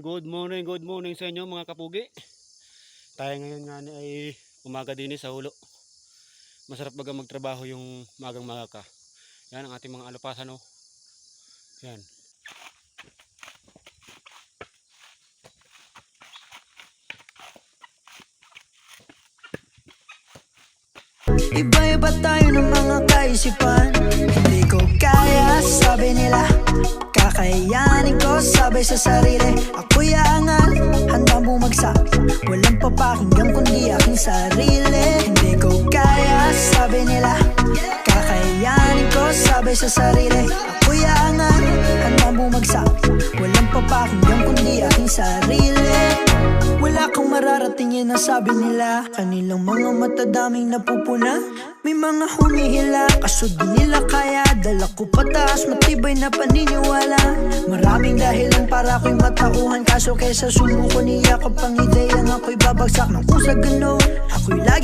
good morning, good morning sa inyo mga kapugi. Tayo ngayon nga ay umaga din sa hulo. Masarap baga magtrabaho yung magang maga ka. Yan ang ating mga alupasan oh. Yan. Iba-iba tayo ng mga kaisipan Hindi ko kaya, sabi nila Kakayanin sabi sa sarili Ako'y aangal, handang bumagsak. Walang papakinggan kundi aking sarili. Hindi ko kaya, sabi nila. Kakayanin ko, sabi sa sarili. Ako'y aangal, handang bumagsak. Walang papakinggan kundi aking sarili mararating yan ang sabi nila Kanilang mga mata daming napupuna May mga humihila Kaso di nila kaya. Dala ko pataas matibay na paniniwala. Maraming dahilan para ako'y matauhan. Kaso kesa sumuko niyakap ang ideyang ako'y babagsak Nang kung sa ganon Ako'y lagi